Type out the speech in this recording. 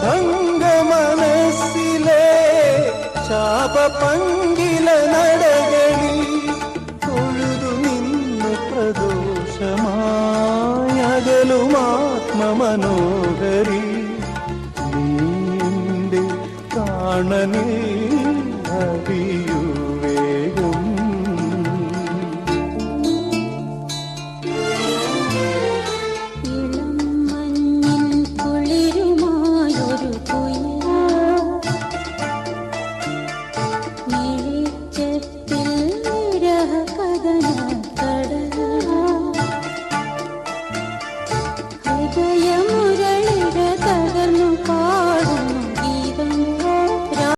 ഭംഗ മനസ്സിലെ ശാപ പങ്കില നടകളിൽ തൊഴുതു നിന്ന് പ്രദോഷമായകലുമാത്മമനോഹരി നീന്റെ കാണനിൽ അറിയൂ to you.